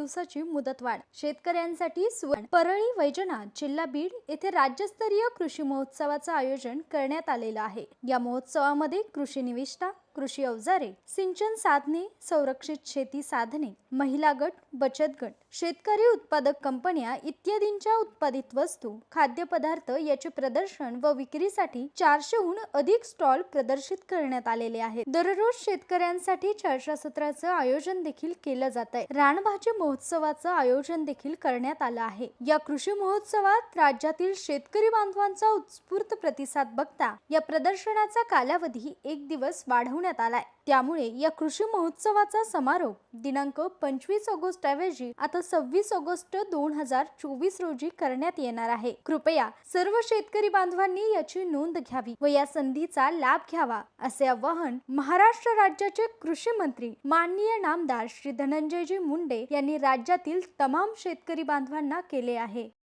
दिवसाची मुदतवाढ. शेतकऱ्यांसाठी सुवर्ण परळी वैजनाथ जिल्हा बीड येथे राज्यस्तरीय कृषी महोत्सवाचं आयोजन करण्यात आलेलं आहे. या महोत्सवामध्ये कृषी निविष्ठा कृषी अवजारे सिंचन साधने संरक्षित शेती साधने महिला गट बचत गट शेतकरी उत्पादक कंपन्या इत्यादींच्या उत्पादित वस्तू खाद्यपदार्थ याचे प्रदर्शन व विक्रीसाठी चारशेहून अधिक स्टॉल प्रदर्शित करण्यात आलेले आहेत. दररोज शेतकऱ्यांसाठी चर्चासत्राचं आयोजन देखील केलं जात आहे. रानभाजी महोत्सवाचं आयोजन देखील करण्यात आलं आहे. या कृषी महोत्सवात राज्यातील शेतकरी बांधवांचा उत्स्फूर्त प्रतिसाद बघता या प्रदर्शनाचा कालावधी एक दिवस वाढवण्यात आलाय. त्यामुळे या कृषी महोत्सवाचा समारोप दिनांक पंचवीस ऑगस्ट ऐवजी आता सव्वीस ऑगस्ट दोन हजार चोवीस रोजी करण्यात येणार आहे. कृपया सर्व शेतकरी बांधवांनी याची नोंद घ्यावी व या संधीचा लाभ घ्यावा असे आवाहन महाराष्ट्र राज्याचे कृषी मंत्री माननीय नामदार श्री धनंजयजी मुंडे यांनी राज्यातील तमाम शेतकरी बांधवांना केले आहे.